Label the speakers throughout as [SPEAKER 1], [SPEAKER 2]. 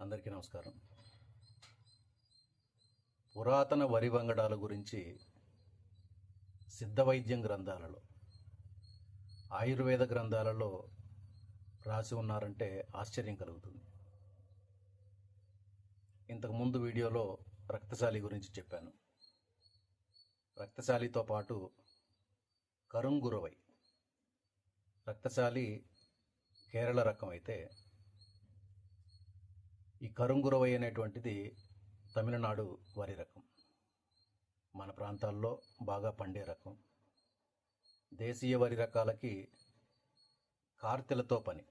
[SPEAKER 1] అందరికీ నమస్కారం. పురాతన వరి వంగడాల గురించి సిద్ధ వైద్యం గ్రంథాలలో ఆయుర్వేద గ్రంథాలలో రాసి ఉన్నారంటే ఆశ్చర్యం కలుగుతుంది. ఇంతకుముందు వీడియోలో రక్తశాలి గురించి చెప్పాను. రక్తశాలితో పాటు కరుంగురవై రక్తశాలి కేరళ రకం అయితే ఈ కరుంగురవై అనేటువంటిది తమిళనాడు వరి రకం. మన ప్రాంతాల్లో బాగా పండే రకం. దేశీయ వరి రకాలకి కార్తెలతో పని.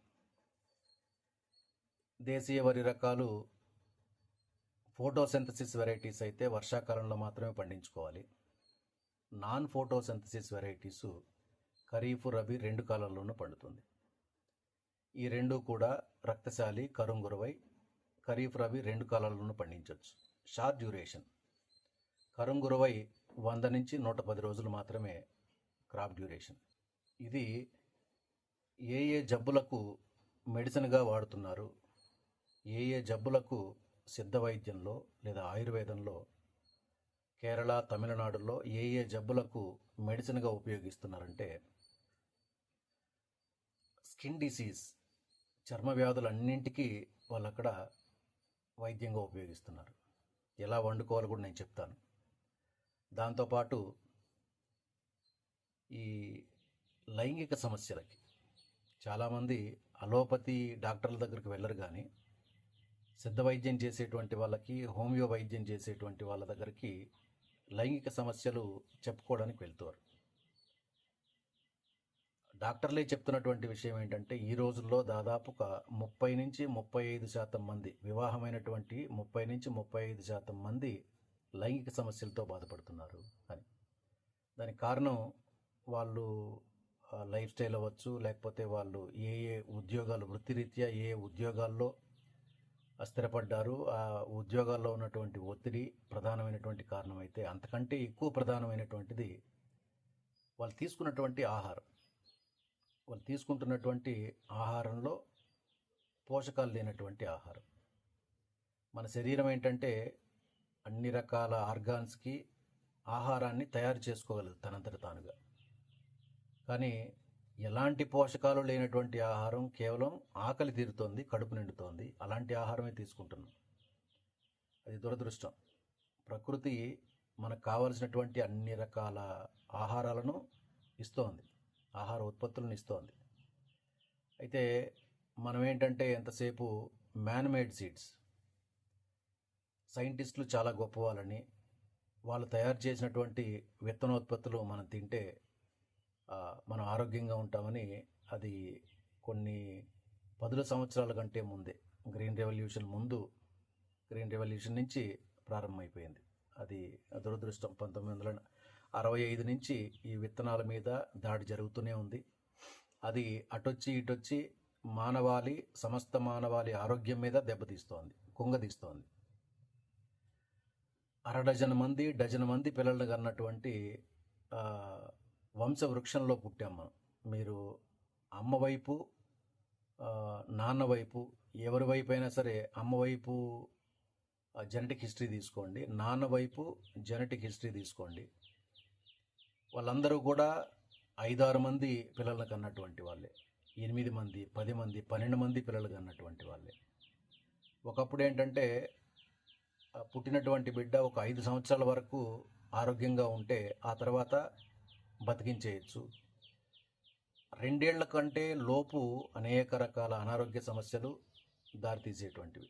[SPEAKER 1] దేశీయ వరి రకాలు ఫోటోసింథసిస్ వెరైటీస్ అయితే వర్షాకాలంలో మాత్రమే పండించుకోవాలి. Non photosynthesis varieties kharif rabi రెండు కాలాల్లోనూ పండుతుంది. ఈ రెండు కూడా రక్తశాలి కరుంగురవై ఖరీఫ్ రబీ రెండు కాలాల్లోనూ పండించవచ్చు షార్ట్ డ్యూరేషన్. కరుంగురవై వంద నుంచి నూట పది రోజులు మాత్రమే క్రాప్ డ్యూరేషన్. ఇది ఏ ఏ జబ్బులకు మెడిసిన్గా వాడుతున్నారు? ఏ ఏ జబ్బులకు సిద్ధ వైద్యంలో లేదా ఆయుర్వేదంలో? కేరళ తమిళనాడులో ఏ ఏ జబ్బులకు మెడిసిన్గా ఉపయోగిస్తున్నారంటే స్కిన్ డిసీజ్ చర్మ వ్యాధులన్నింటికీ వాళ్ళు అక్కడ వైద్యంగా ఉపయోగిస్తున్నారు. ఎలా వండుకోవాలో కూడా నేను చెప్తాను. దాంతోపాటు ఈ లైంగిక సమస్యలకి చాలామంది అలోపతి డాక్టర్ల దగ్గరికి వెళ్ళరు కానీ సిద్ధ వైద్యం చేసేటువంటి వాళ్ళకి హోమియో వైద్యం చేసేటువంటి వాళ్ళ దగ్గరికి లైంగిక సమస్యలు చెప్పుకోవడానికి వెళ్తారు. డాక్టర్లే చెప్తున్నటువంటి విషయం ఏంటంటే ఈ రోజుల్లో దాదాపు ఒక ముప్పై నుంచి ముప్పై ఐదు శాతం మంది వివాహమైనటువంటి ముప్పై నుంచి ముప్పై ఐదు శాతం మంది లైంగిక సమస్యలతో బాధపడుతున్నారు అని. దానికి కారణం వాళ్ళు లైఫ్ స్టైల్ అవ్వచ్చు లేకపోతే వాళ్ళు ఏ ఏ ఉద్యోగాలు వృత్తిరీత్యా ఏ ఉద్యోగాల్లో స్థిరపడ్డారు ఆ ఉద్యోగాల్లో ఉన్నటువంటి ఒత్తిడి ప్రధానమైనటువంటి కారణం అయితే అంతకంటే ఎక్కువ ప్రధానమైనటువంటిది వాళ్ళు తీసుకున్నటువంటి ఆహారం. వాళ్ళు తీసుకుంటున్నటువంటి ఆహారంలో పోషకాలు లేనటువంటి ఆహారం. మన శరీరం ఏంటంటే అన్ని రకాల ఆర్గాన్స్కి ఆహారాన్ని తయారు చేసుకోగలదు తనంతట తానుగా. కానీ ఎలాంటి పోషకాలు లేనటువంటి ఆహారం కేవలం ఆకలి తీరుతోంది కడుపు నిండుతోంది అలాంటి ఆహారమే తీసుకుంటున్నాం. అది దురదృష్టం. ప్రకృతి మనకు కావలసినటువంటి అన్ని రకాల ఆహారాలను ఇస్తోంది. ఆహార ఉత్పత్తులను ఇస్తోంది. అయితే మనం ఏంటంటే ఎంతసేపు మ్యాన్మేడ్ సీడ్స్ సైంటిస్టులు చాలా గొప్ప వాళ్ళని వాళ్ళు తయారు చేసినటువంటి విత్తనోత్పత్తులు మనం తింటే మనం ఆరోగ్యంగా ఉంటామని అది కొన్ని పదుల సంవత్సరాల కంటే ముందే గ్రీన్ రెవల్యూషన్ ముందు గ్రీన్ రెవల్యూషన్ నుంచి ప్రారంభమైపోయింది. అది దురదృష్టం. పంతొమ్మిది వందల అరవై ఐదు నుంచి ఈ విత్తనాల మీద దాడి జరుగుతూనే ఉంది. అది అటొచ్చి ఇటొచ్చి మానవాళి సమస్త మానవాళి ఆరోగ్యం మీద దెబ్బతీస్తోంది కుంగదీస్తోంది. అర డజన్ మంది డజన్ మంది పిల్లలు కన్నటువంటి వంశ వంశవృక్షంలో పుట్టాం మనం. మీరు అమ్మ వైపు నాన్న వైపు ఎవరి వైపు అయినా సరే అమ్మ వైపు జెనెటిక్ హిస్టరీ తీసుకోండి నాన్న వైపు జెనెటిక్ హిస్టరీ తీసుకోండి. వాళ్ళందరూ కూడా ఐదారు మంది పిల్లలకు అన్నటువంటి వాళ్ళే. ఎనిమిది మంది పది మంది పన్నెండు మంది పిల్లలకు అన్నటువంటి వాళ్ళే. ఒకప్పుడు ఏంటంటే పుట్టినటువంటి బిడ్డ ఒక ఐదు సంవత్సరాల వరకు ఆరోగ్యంగా ఉంటే ఆ తర్వాత బతికించేయచ్చు. రెండేళ్ళ కంటే లోపు అనేక రకాల అనారోగ్య సమస్యలు దారితీసేటువంటివి.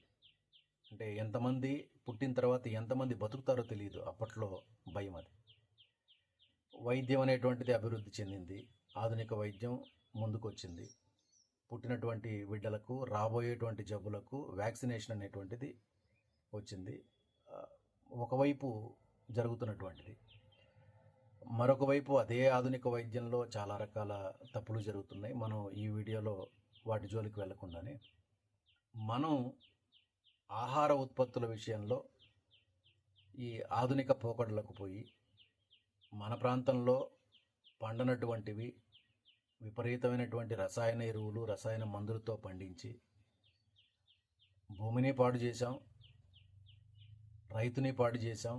[SPEAKER 1] అంటే ఎంతమంది పుట్టిన తర్వాత ఎంతమంది బతుకుతారో తెలియదు అప్పట్లో భయం అది. వైద్యం అనేటువంటిది అభివృద్ధి చెందింది. ఆధునిక వైద్యం ముందుకొచ్చింది. పుట్టినటువంటి బిడ్డలకు రాబోయేటువంటి జబ్బులకు వ్యాక్సినేషన్ అనేటువంటిది వచ్చింది. ఒకవైపు జరుగుతున్నటువంటిది. మరొక వైపు అదే ఆధునిక వైద్యంలో చాలా రకాల తప్పులు జరుగుతున్నాయి. మనం ఈ వీడియోలో వాటి జోలికి వెళ్ళకుండానే మనం ఆహార ఉత్పత్తుల విషయంలో ఈ ఆధునిక పోకడలకు పోయి మన ప్రాంతంలో పండనటువంటివి విపరీతమైనటువంటి రసాయన ఎరువులు రసాయన మందులతో పండించి భూమిని పాడు చేశాం రైతుని పాడు చేశాం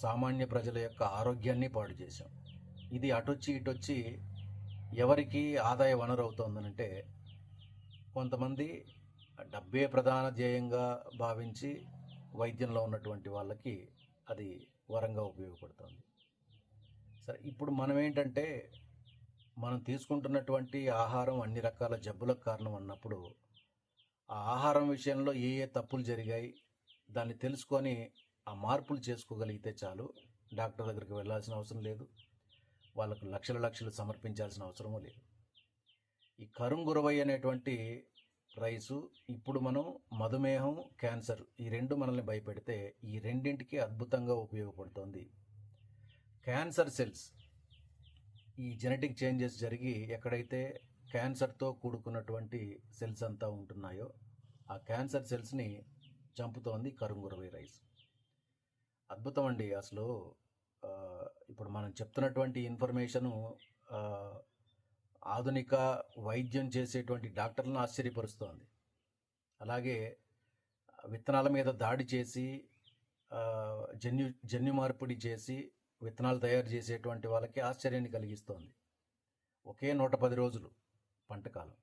[SPEAKER 1] సామాన్య ప్రజల యొక్క ఆరోగ్యాన్ని పాడు చేశాం. ఇది అటొచ్చి ఇటొచ్చి ఎవరికి ఆదాయ వనరు అవుతోందనంటే కొంతమంది డబ్బే ప్రధాన ధ్యేయంగా భావించి వైద్యంలో ఉన్నటువంటి వాళ్ళకి అది వరంగా ఉపయోగపడుతుంది. సరే ఇప్పుడు మనం ఏంటంటే మనం తీసుకుంటున్నటువంటి ఆహారం అన్ని రకాల జబ్బులకు కారణం అన్నప్పుడు ఆ ఆహారం విషయంలో ఏ ఏ తప్పులు జరిగాయి దాన్ని తెలుసుకొని ఆ మార్పులు చేసుకోగలిగితే చాలు. డాక్టర్ దగ్గరికి వెళ్ళాల్సిన అవసరం లేదు. వాళ్ళకు లక్షల లక్షలు సమర్పించాల్సిన అవసరమూ లేదు. ఈ కరుంగురవై అనేటువంటి రైసు ఇప్పుడు మనం మధుమేహం క్యాన్సర్ ఈ రెండు మనల్ని భయపెడితే ఈ రెండింటికి అద్భుతంగా ఉపయోగపడుతోంది. Cancer cells. ఈ జెనెటిక్ చేంజెస్ జరిగి ఎక్కడైతే క్యాన్సర్తో కూడుకున్నటువంటి సెల్స్ అంతా ఉంటున్నాయో ఆ క్యాన్సర్ సెల్స్ని చంపుతోంది కరుంగురవై రైస్. అద్భుతం అండి అసలు. ఇప్పుడు మనం చెప్తున్నటువంటి ఇన్ఫర్మేషను ఆధునిక వైద్యం చేసేటువంటి డాక్టర్లను ఆశ్చర్యపరుస్తోంది. అలాగే విత్తనాల మీద దాడి చేసి జన్యు జన్యు మార్పిడి చేసి విత్తనాలు తయారు చేసేటువంటి వాళ్ళకి ఆశ్చర్యాన్ని కలిగిస్తోంది. ఒకే నూట పది రోజులు పంటకాలం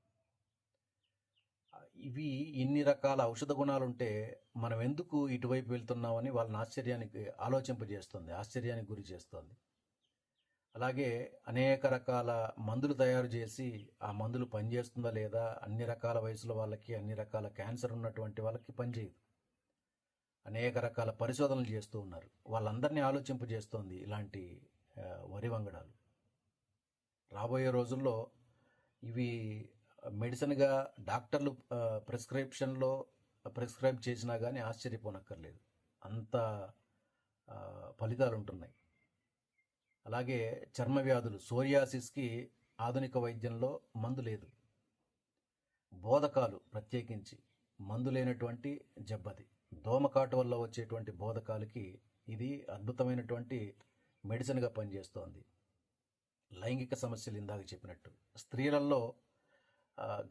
[SPEAKER 1] ఇవి ఇన్ని రకాల ఔషధ గుణాలు ఉంటే మనం ఎందుకు ఇటువైపు వెళ్తున్నామని వాళ్ళని ఆశ్చర్యానికి ఆలోచింపజేస్తుంది ఆశ్చర్యానికి గురి చేస్తుంది. అలాగే అనేక రకాల మందులు తయారు చేసి ఆ మందులు పనిచేస్తుందా లేదా అన్ని రకాల వయసుల వాళ్ళకి అన్ని రకాల క్యాన్సర్ ఉన్నటువంటి వాళ్ళకి పనిచేయదు. అనేక రకాల పరిశోధనలు చేస్తూ ఉన్నారు. వాళ్ళందరినీ ఆలోచింపజేస్తోంది ఇలాంటి వరి వంగడాలు. రాబోయే రోజుల్లో ఇవి మెడిసిన్గా డాక్టర్లు ప్రిస్క్రిప్షన్లో ప్రిస్క్రైబ్ చేసినా కానీ ఆశ్చర్యపోనక్కర్లేదు. అంత ఫలితాలు ఉంటున్నాయి అలాగే చర్మ వ్యాధులు సోరియాసిస్కి ఆధునిక వైద్యంలో మందు లేదు. బోధకాలు ప్రత్యేకించి మందు లేనటువంటి జబ్బది. దోమకాటు వల్ల వచ్చేటువంటి బోధకాలకి ఇది అద్భుతమైనటువంటి మెడిసిన్గా పనిచేస్తోంది. లైంగిక సమస్యలు ఇందాక చెప్పినట్టు. స్త్రీలలో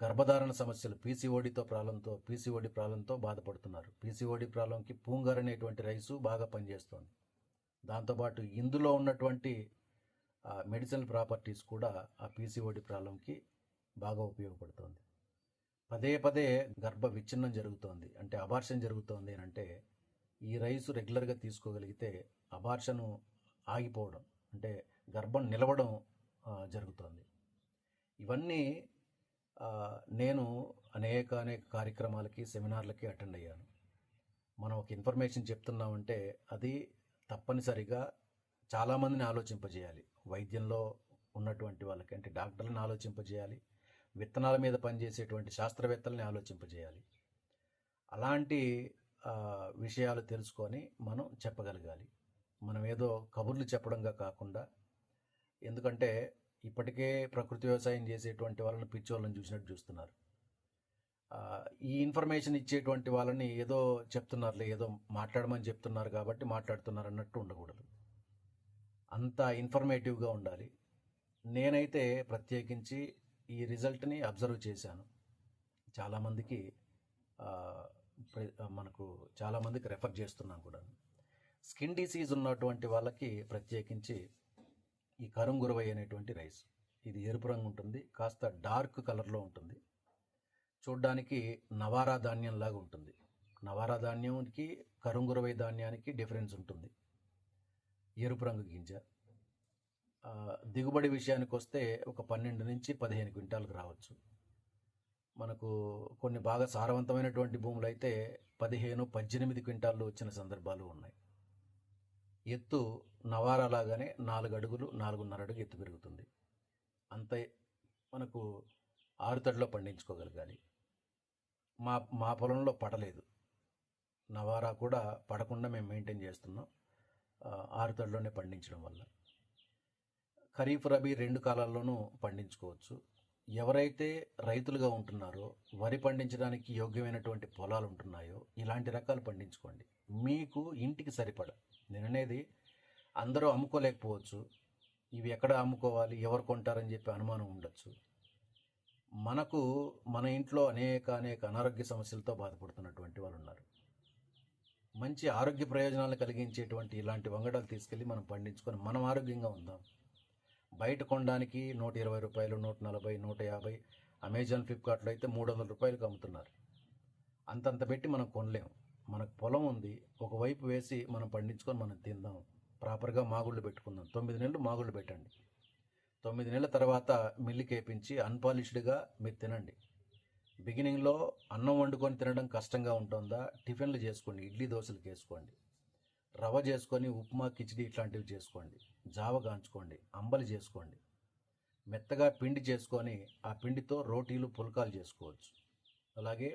[SPEAKER 1] గర్భధారణ సమస్యలు పీసీఓడితో ప్రాబ్లంతో పీసీఓడి ప్రాబ్లంతో బాధపడుతున్నారు. పీసీఓడి ప్రాబ్లంకి పూంగర్ అనేటువంటి రైసు బాగా పనిచేస్తోంది. దాంతోపాటు ఇందులో ఉన్నటువంటి మెడిసినల్ ప్రాపర్టీస్ కూడా ఆ పీసీఓడి ప్రాబ్లంకి బాగా ఉపయోగపడుతుంది. పదే పదే గర్భ విచ్ఛిన్నం జరుగుతోంది. అంటే అబార్షన్ జరుగుతోంది అని అంటే ఈ రైసు రెగ్యులర్గా తీసుకోగలిగితే అబార్షను ఆగిపోవడం అంటే గర్భం నిలవడం జరుగుతోంది. ఇవన్నీ నేను అనేక అనేక కార్యక్రమాలకి సెమినార్లకి అటెండ్ అయ్యాను. మనం ఒక ఇన్ఫర్మేషన్ చెప్తున్నామంటే అది తప్పనిసరిగా చాలామందిని ఆలోచింపజేయాలి. వైద్యంలో ఉన్నటువంటి వాళ్ళకి అంటే డాక్టర్లను ఆలోచింపజేయాలి. విత్తనాల మీద పనిచేసేటువంటి శాస్త్రవేత్తల్ని ఆలోచింపజేయాలి. అలాంటి విషయాలు తెలుసుకొని మనం చెప్పగలగాలి. మనం ఏదో కబుర్లు చెప్పడంగా కాకుండా ఎందుకంటే ఇప్పటికే ప్రకృతి వ్యవసాయం చేసేటువంటి వాళ్ళని పిచ్చోళ్ళని చూసినట్టు చూస్తున్నారు. ఈ ఇన్ఫర్మేషన్ ఇచ్చేటువంటి వాళ్ళని ఏదో చెప్తున్నారులే ఏదో మాట్లాడమని చెప్తున్నారు కాబట్టి మాట్లాడుతున్నారు అన్నట్టు ఉండకూడదు. అంత ఇన్ఫర్మేటివ్గా ఉండాలి. నేనైతే ప్రత్యేకించి ఈ రిజల్ట్ని అబ్జర్వ్ చేశాను. చాలామందికి మనకు చాలామందికి రెఫర్ చేస్తున్నాం కూడా. స్కిన్ డిసీజ్ ఉన్నటువంటి వాళ్ళకి ప్రత్యేకించి ఈ కరుంగురవై అనేటువంటి రైస్. ఇది ఎరుపు రంగు ఉంటుంది కాస్త డార్క్ కలర్లో ఉంటుంది. చూడ్డానికి నవారా ధాన్యంలాగా ఉంటుంది. నవారా ధాన్యానికి కరుంగురవై ధాన్యానికి డిఫరెన్స్ ఉంటుంది. ఎరుపు రంగు గింజ దిగుబడి విషయానికి వస్తే ఒక పన్నెండు నుంచి పదిహేను క్వింటాలకు రావచ్చు. మనకు కొన్ని బాగా సారవంతమైనటువంటి భూములు అయితే పదిహేను పద్దెనిమిది క్వింటాల్లో వచ్చిన సందర్భాలు ఉన్నాయి. ఎత్తు నవారా లాగానే నాలుగు అడుగులు నాలుగున్నర అడుగు ఎత్తు పెరుగుతుంది. అంతే మనకు ఆరుతడిలో పండించుకోగలగాలి. మా మా పొలంలో పడలేదు. నవారా కూడా పడకుండా మేము మెయింటైన్ చేస్తున్నాం. ఆరుతడిలోనే పండించడం వల్ల. ఖరీఫ్ రబీ రెండు కాలాల్లోనూ పండించుకోవచ్చు. ఎవరైతే రైతులుగా ఉంటున్నారో వరి పండించడానికి యోగ్యమైనటువంటి పొలాలు ఉంటున్నాయో ఇలాంటి రకాలు పండించుకోండి. మీకు ఇంటికి సరిపడ నేను అనేది అందరూ అమ్ముకోలేకపోవచ్చు. ఇవి ఎక్కడ అమ్ముకోవాలి ఎవరు కొంటారని చెప్పి అనుమానం ఉండొచ్చు. మనకు మన ఇంట్లో అనేక అనేక అనారోగ్య సమస్యలతో బాధపడుతున్నటువంటి వాళ్ళు ఉన్నారు. మంచి ఆరోగ్య ప్రయోజనాలు కలిగించేటువంటి ఇలాంటి వంగడాలు తీసుకెళ్ళి మనం పండించుకొని మనం ఆరోగ్యంగా ఉందాం. బయట కొనడానికి నూట ఇరవై రూపాయలు నూట నలభై నూట యాభై అమెజాన్ ఫ్లిప్కార్ట్లో అయితే మూడు వందల రూపాయలకు అమ్ముతున్నారు. అంతంత పెట్టి మనం కొనలేము. మనకు పొలం ఉంది ఒకవైపు వేసి మనం పండించుకొని మనం తిందాం. ప్రాపర్గా మాగుళ్ళు పెట్టుకుందాం. తొమ్మిది నెలలు మాగుళ్ళు పెట్టండి. తొమ్మిది నెలల తర్వాత మిల్లుకి వేపించి అన్పాలిష్డ్గా మీరు తినండి. బిగినింగ్లో అన్నం వండుకొని తినడం కష్టంగా ఉంటుందా? టిఫిన్లు చేసుకోండి. ఇడ్లీ దోశలు వేసుకోండి రవ్వ చేసుకొని ఉప్మా కిచిడి ఇట్లాంటివి చేసుకోండి. జావ గాంచుకోండి అంబలి చేసుకోండి. మెత్తగా పిండి చేసుకొని ఆ పిండితో రోటీలు పుల్కాలు చేసుకోవచ్చు. అలాగే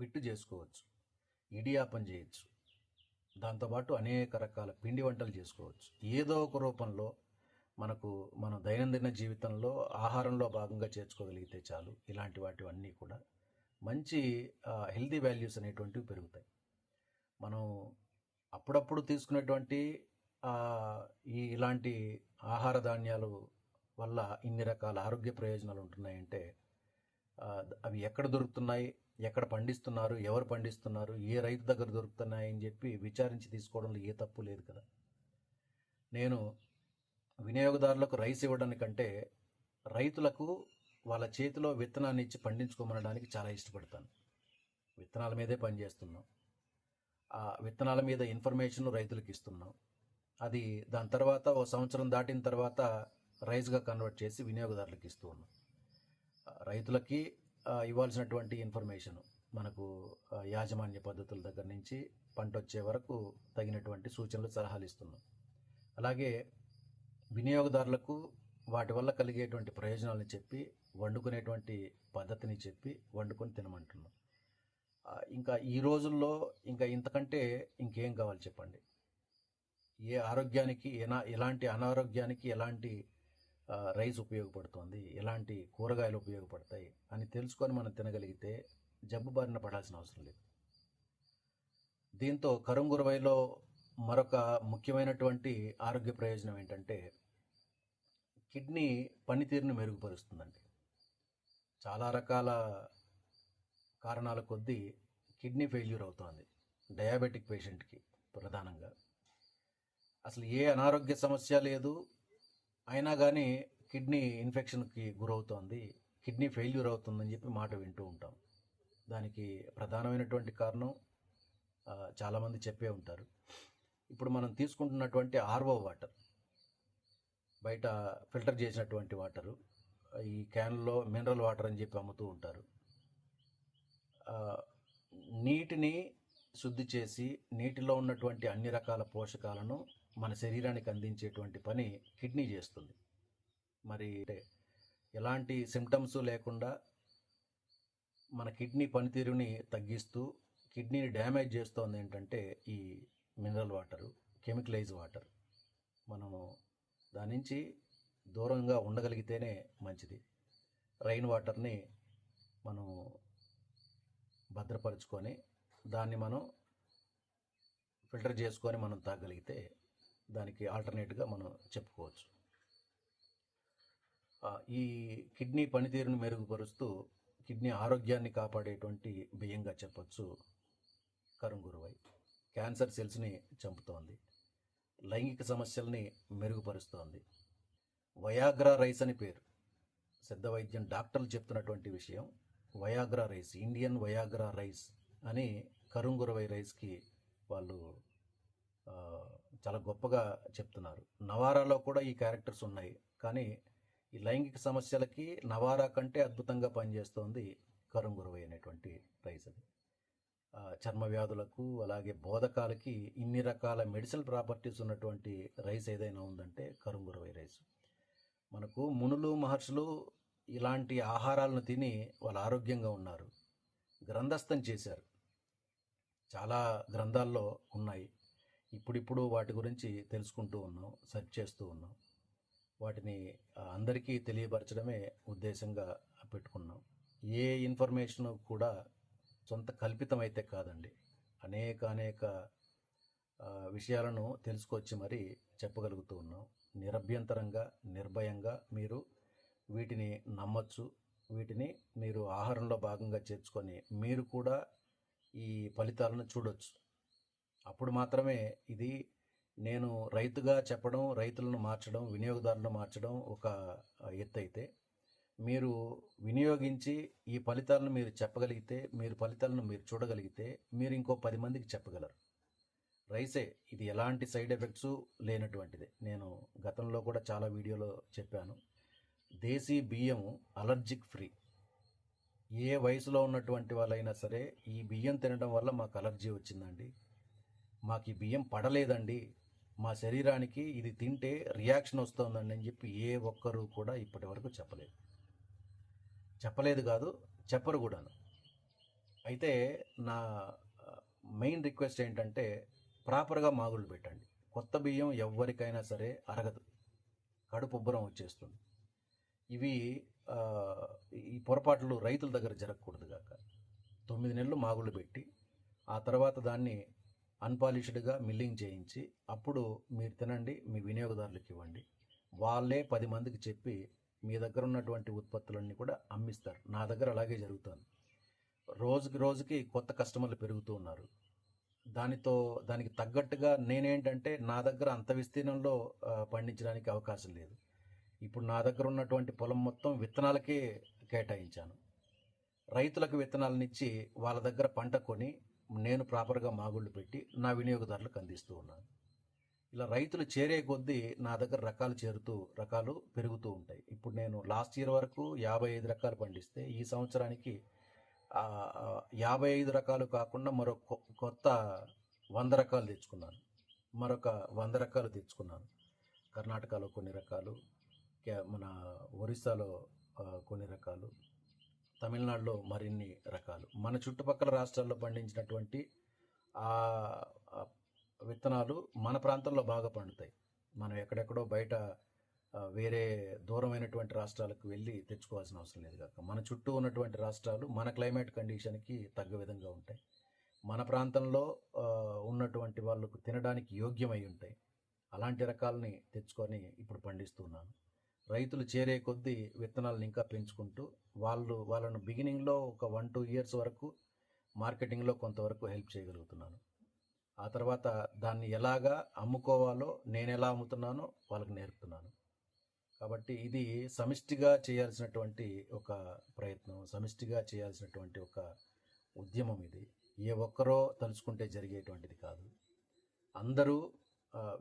[SPEAKER 1] పిట్టు చేసుకోవచ్చు. ఇడియాపం చేయొచ్చు. దాంతోపాటు అనేక రకాల పిండి వంటలు చేసుకోవచ్చు. ఏదో ఒక రూపంలో మనకు మన దైనందిన జీవితంలో ఆహారంలో భాగంగా చేర్చుకోగలిగితే చాలు. ఇలాంటి వాటివన్నీ కూడా మంచి హెల్తీ వాల్యూస్ అనేటువంటివి పెరుగుతాయి. మనం అప్పుడప్పుడు తీసుకునేటువంటి ఈ ఇలాంటి ఆహార ధాన్యాలు వల్ల ఇన్ని రకాల ఆరోగ్య ప్రయోజనాలు ఉంటున్నాయంటే అవి ఎక్కడ దొరుకుతున్నాయి ఎక్కడ పండిస్తున్నారు ఎవరు పండిస్తున్నారు ఏ రైతు దగ్గర దొరుకుతున్నాయని చెప్పి విచారించి తీసుకోవడంలో ఏ తప్పు లేదు కదా. నేను వినియోగదారులకు రైస్ ఇవ్వడానికంటే రైతులకు వాళ్ళ చేతిలో విత్తనాన్ని ఇచ్చి పండించుకోమనడానికి చాలా ఇష్టపడతాను. విత్తనాల మీదే పనిచేస్తున్నాం. విత్తనాల మీద ఇన్ఫర్మేషన్ రైతులకు ఇస్తున్నాం. అది దాని తర్వాత ఓ సంవత్సరం దాటిన తర్వాత రైస్గా కన్వర్ట్ చేసి వినియోగదారులకు ఇస్తూ ఉన్నాం. రైతులకి ఇవ్వాల్సినటువంటి ఇన్ఫర్మేషన్ మనకు యాజమాన్య పద్ధతుల దగ్గర నుంచి పంట వచ్చే వరకు తగినటువంటి సూచనలు సలహాలు ఇస్తున్నాం. అలాగే వినియోగదారులకు వాటి వల్ల కలిగేటువంటి ప్రయోజనాలను చెప్పి వండుకునేటువంటి పద్ధతిని చెప్పి వండుకొని తినమంటున్నాం. ఇంకా ఈ రోజుల్లో ఇంకా ఇంతకంటే ఇంకేం కావాలి చెప్పండి? ఏ ఆరోగ్యానికి ఎలా ఎలాంటి అనారోగ్యానికి ఎలాంటి రైస్ ఉపయోగపడుతుంది? ఎలాంటి కూరగాయలు ఉపయోగపడతాయి? అని తెలుసుకొని మనం తినగలిగితే జబ్బు బారిన పడాల్సిన అవసరం లేదు. దీంతో కరుంగురవైలో మరొక ముఖ్యమైనటువంటి ఆరోగ్య ప్రయోజనం ఏంటంటే కిడ్నీ పనితీరును మెరుగుపరుస్తుందండి. చాలా రకాల కారణాల కొద్దీ కిడ్నీ ఫెయిల్యూర్ అవుతోంది. డయాబెటిక్ పేషెంట్కి ప్రధానంగా. అసలు ఏ అనారోగ్య సమస్య లేదు. అయినా కానీ కిడ్నీ ఇన్ఫెక్షన్కి గురవుతోంది. కిడ్నీ ఫెయిల్యూర్ అవుతుందని చెప్పి మాట వింటూ ఉంటాం. దానికి ప్రధానమైనటువంటి కారణం చాలామంది చెప్పే ఉంటారు. ఇప్పుడు మనం తీసుకుంటున్నటువంటి ఆర్వో వాటర్ బయట ఫిల్టర్ చేసినటువంటి వాటరు ఈ క్యాన్లో మినరల్ వాటర్ అని చెప్పి అమ్ముతూ ఉంటారు. నీటిని శుద్ధి చేసి నీటిలో ఉన్నటువంటి అన్ని రకాల పోషకాలను మన శరీరానికి అందించేటువంటి పని కిడ్నీ చేస్తుంది. మరి అంటే ఎలాంటి సిమ్టమ్స్ లేకుండా మన కిడ్నీ పనితీరుని తగ్గిస్తూ కిడ్నీని డ్యామేజ్ చేస్తోంది ఏంటంటే ఈ మినరల్ వాటరు కెమికలైజ్ వాటర్. మనము దాని నుంచి దూరంగా ఉండగలిగితేనే మంచిది. రైన్ వాటర్ని మనం భద్రపరుచుకొని దాన్ని మనం ఫిల్టర్ చేసుకొని మనం తాగలిగితే దానికి ఆల్టర్నేట్గా మనం చెప్పుకోవచ్చు. ఈ కిడ్నీ పనితీరును మెరుగుపరుస్తూ కిడ్నీ ఆరోగ్యాన్ని కాపాడేటువంటి బియ్యంగా చెప్పొచ్చు కరుంగురువై. క్యాన్సర్ సెల్స్ని చంపుతోంది. లైంగిక సమస్యల్ని మెరుగుపరుస్తోంది. వయాగ్రా రైస్ అని పేరు. సిద్ధ వైద్యం డాక్టర్లు చెప్తున్నటువంటి విషయం. Viagra rice Indian Viagra rice అని కరుంగురవై రైస్కి వాళ్ళు చాలా గొప్పగా చెప్తున్నారు. నవారాలో కూడా ఈ క్యారెక్టర్స్ ఉన్నాయి. కానీ ఈ లైంగిక సమస్యలకి నవారా కంటే అద్భుతంగా పనిచేస్తోంది కరుంగురవై అనేటువంటి రైస్ అది. చర్మ వ్యాధులకు అలాగే బోధకాలకి ఇన్ని రకాల మెడిసిన్ ప్రాపర్టీస్ ఉన్నటువంటి రైస్ ఏదైనా ఉందంటే కరుంగురవై రైస్. మనకు మునులు మహర్షులు ఇలాంటి ఆహారాలను తిని వాళ్ళు ఆరోగ్యంగా ఉన్నారు. గ్రంథస్థం చేశారు. చాలా గ్రంథాల్లో ఉన్నాయి. ఇప్పుడిప్పుడు వాటి గురించి తెలుసుకుంటూ ఉన్నాం సెర్చ్ చేస్తూ ఉన్నాం. వాటిని అందరికీ తెలియపరచడమే ఉద్దేశంగా పెట్టుకున్నాం. ఏ ఇన్ఫర్మేషన్ కూడా సొంత కల్పితమైతే కాదండి. అనేక అనేక విషయాలను తెలుసుకొచ్చి మరి చెప్పగలుగుతూ ఉన్నాం. నిరభ్యంతరంగా నిర్భయంగా మీరు వీటిని నమ్మచ్చు వీటిని మీరు ఆహారంలో భాగంగా చేర్చుకొని మీరు కూడా ఈ ఫలితాలను చూడొచ్చు. అప్పుడు మాత్రమే ఇది నేను రైతుగా చెప్పడం రైతులను మార్చడం వినియోగదారులను మార్చడం ఒక ఎత్తు అయితే మీరు వినియోగించి ఈ ఫలితాలను మీరు చెప్పగలిగితే మీరు ఫలితాలను మీరు చూడగలిగితే మీరు ఇంకో పది మందికి చెప్పగలరు. రైసే ఇది ఎలాంటి సైడ్ ఎఫెక్ట్స్ లేనటువంటిది. నేను గతంలో కూడా చాలా వీడియోలో చెప్పాను. దేశీ బియ్యం అలర్జిక్ ఫ్రీ ఏ వయసులో ఉన్నటువంటి వాళ్ళైనా సరే ఈ బియ్యం తినడం వల్ల మాకు అలర్జీ వచ్చిందండి. మాకు ఈ బియ్యం పడలేదండి. మా శరీరానికి ఇది తింటే రియాక్షన్ వస్తుందండి అని చెప్పి ఏ ఒక్కరూ కూడా ఇప్పటి వరకు చెప్పలేదు. చెప్పలేదు కాదు చెప్పరు కూడాను. అయితే నా మెయిన్ రిక్వెస్ట్ ఏంటంటే ప్రాపర్గా మాగుళ్ళు పెట్టండి. కొత్త బియ్యం ఎవరికైనా సరే అరగదు. కడుపు ఉబ్బరం వచ్చేస్తుంది. ఇవి ఈ పొరపాట్లు రైతుల దగ్గర జరగకూడదు కాక. తొమ్మిది నెలలు మాగుళ్ళు పెట్టి ఆ తర్వాత దాన్ని అన్పాలిష్డ్గా మిల్లింగ్ చేయించి అప్పుడు మీరు తినండి మీ వినియోగదారులకు ఇవ్వండి. వాళ్ళే పది మందికి చెప్పి మీ దగ్గర ఉన్నటువంటి ఉత్పత్తులన్నీ కూడా అమ్మిస్తారు. నా దగ్గర అలాగే జరుగుతుంది. రోజుకి రోజుకి కొత్త కస్టమర్లు పెరుగుతూ ఉన్నారు. దానితో దానికి తగ్గట్టుగా నేనేంటంటే నా దగ్గర అంత విస్తీర్ణంలో పండించడానికి అవకాశం లేదు. ఇప్పుడు నా దగ్గర ఉన్నటువంటి పొలం మొత్తం విత్తనాలకే కేటాయించాను. రైతులకు విత్తనాలనిచ్చి వాళ్ళ దగ్గర పంట కొని నేను ప్రాపర్గా మాగుళ్ళు పెట్టి నా వినియోగదారులకు అందిస్తూ ఉన్నాను. ఇలా రైతులు చేరే కొద్దీ నా దగ్గర రకాలు చేరుతూ రకాలు పెరుగుతూ ఉంటాయి. ఇప్పుడు నేను లాస్ట్ ఇయర్ వరకు యాభై ఐదు రకాలు పండిస్తే ఈ సంవత్సరానికి యాభై ఐదు రకాలు కాకుండా మరో కొ- కొత్త వంద రకాలు తెచ్చుకున్నాను. మరొక వంద రకాలు తెచ్చుకున్నాను. కర్ణాటకలో కొన్ని రకాలు మన ఒరిస్సాలో కొన్ని రకాలు తమిళనాడులో మరిన్ని రకాలు. మన చుట్టుపక్కల రాష్ట్రాల్లో పండించినటువంటి ఆ విత్తనాలు మన ప్రాంతంలో బాగా పండుతాయి. మనం ఎక్కడెక్కడో బయట వేరే దూరమైనటువంటి రాష్ట్రాలకు వెళ్ళి తెచ్చుకోవాల్సిన అవసరం లేదు కాక. మన చుట్టూ ఉన్నటువంటి రాష్ట్రాలు మన క్లైమేట్ కండిషన్కి తగ్గ విధంగా ఉంటాయి. మన ప్రాంతంలో ఉన్నటువంటి వాళ్ళకు తినడానికి యోగ్యమై ఉంటాయి. అలాంటి రకాలని తెచ్చుకొని ఇప్పుడు పండిస్తున్నాను రైతులు చేరే కొద్దీ విత్తనాలను ఇంకా పెంచుకుంటూ వాళ్ళు వాళ్ళను బిగినింగ్లో ఒక వన్ టూ ఇయర్స్ వరకు మార్కెటింగ్లో కొంతవరకు హెల్ప్ చేయగలుగుతున్నాను. ఆ తర్వాత దాన్ని ఎలాగా అమ్ముకోవాలో నేను ఎలా అమ్ముతున్నానో వాళ్ళకి నేర్పుతున్నాను. కాబట్టి ఇది సమిష్టిగా చేయాల్సినటువంటి ఒక ప్రయత్నం సమిష్టిగా చేయాల్సినటువంటి ఒక ఉద్యమం ఇది. ఏ ఒక్కరో తలుచుకుంటే జరిగేటువంటిది కాదు. అందరూ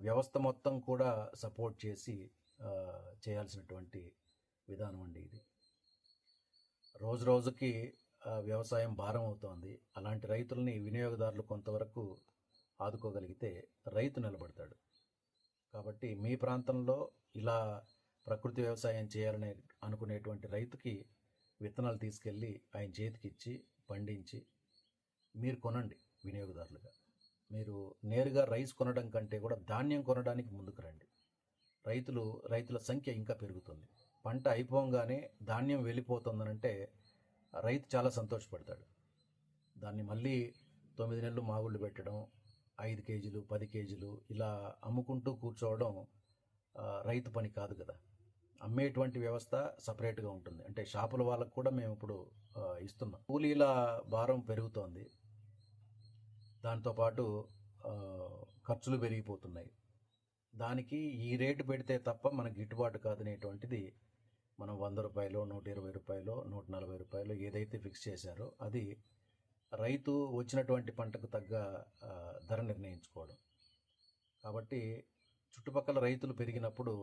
[SPEAKER 1] వ్యవస్థ మొత్తం కూడా సపోర్ట్ చేసి చేయాల్సినటువంటి విధానం అండి ఇది. రోజు రోజుకి వ్యవసాయం భారం అవుతోంది. అలాంటి రైతుల్ని వినియోగదారులు కొంతవరకు ఆదుకోగలిగితే రైతు నిలబడతాడు. కాబట్టి మీ ప్రాంతంలో ఇలా ప్రకృతి వ్యవసాయం చేయాలనే అనుకునేటువంటి రైతుకి విత్తనాలు తీసుకెళ్ళి ఆయన చేతికి ఇచ్చి పండించి మీరు కొనండి వినియోగదారులుగా. మీరు నేరుగా రైస్ కొనడం కంటే కూడా ధాన్యం కొనడానికి ముందుకు రండి. రైతులు రైతుల సంఖ్య ఇంకా పెరుగుతుంది. పంట అయిపోగానే ధాన్యం వెళ్ళిపోతుందనంటే రైతు చాలా సంతోషపడతాడు. దాన్ని మళ్ళీ తొమ్మిది నెలలు మాగుళ్ళు పెట్టడం ఐదు కేజీలు పది కేజీలు ఇలా అమ్ముకుంటూ కూర్చోవడం రైతు పని కాదు కదా. అమ్మేటువంటి వ్యవస్థ సపరేట్గా ఉంటుంది. అంటే షాపుల వాళ్ళకు కూడా మేము ఇప్పుడు ఇస్తున్నాం. కూలీల భారం పెరుగుతోంది. దాంతోపాటు ఖర్చులు పెరిగిపోతున్నాయి. దానికి ఈ రేటు పెడితే తప్ప మనకు గిట్టుబాటు కాదనేటువంటిది మనం వంద రూపాయలు నూట ఇరవై రూపాయలు నూట నలభై రూపాయలు ఏదైతే ఫిక్స్ చేశారో అది రైతు వచ్చినటువంటి పంటకు తగ్గ ధర నిర్ణయించుకోవడం. కాబట్టి చుట్టుపక్కల రైతులు పెరిగినప్పుడు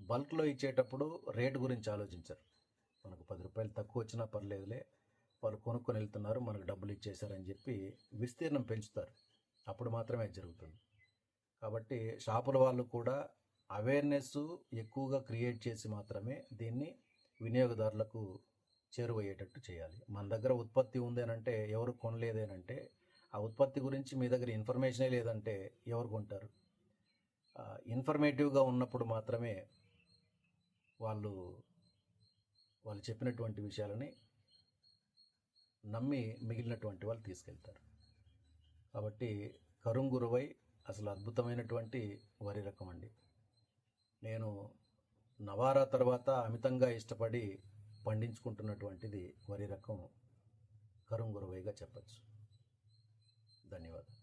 [SPEAKER 1] బల్క్లో ఇచ్చేటప్పుడు రేటు గురించి ఆలోచించరు. మనకు పది రూపాయలు తక్కువ వచ్చినా పర్లేదులే వాళ్ళు కొనుక్కొని వెళ్తున్నారు మనకు డబ్బులు ఇచ్చేశారని చెప్పి విస్తీర్ణం పెంచుతారు. అప్పుడు మాత్రమే అది జరుగుతుంది. కాబట్టి షాపుల వాళ్ళు కూడా అవేర్నెస్ ఎక్కువగా క్రియేట్ చేసి మాత్రమే దీన్ని వినియోగదారులకు చేరువయ్యేటట్టు చేయాలి. మన దగ్గర ఉత్పత్తి ఉంది అంటే ఎవరు కొనలేదేనంటే ఆ ఉత్పత్తి గురించి మీ దగ్గర ఇన్ఫర్మేషనే లేదంటే ఎవరు కొంటారు? ఇన్ఫర్మేటివ్గా ఉన్నప్పుడు మాత్రమే వాళ్ళు వాళ్ళు చెప్పినటువంటి విషయాలని నమ్మి మిగిలినటువంటి వాళ్ళు తీసుకెళ్తారు. కాబట్టి కరుంగురువై అసలు అద్భుతమైనటువంటి వరి రకం అండి. నేను నవారా తర్వాత అమితంగా ఇష్టపడి పండించుకుంటున్నటువంటిది వరి రకం కరుంగురవైగా చెప్పచ్చు. ధన్యవాదాలు.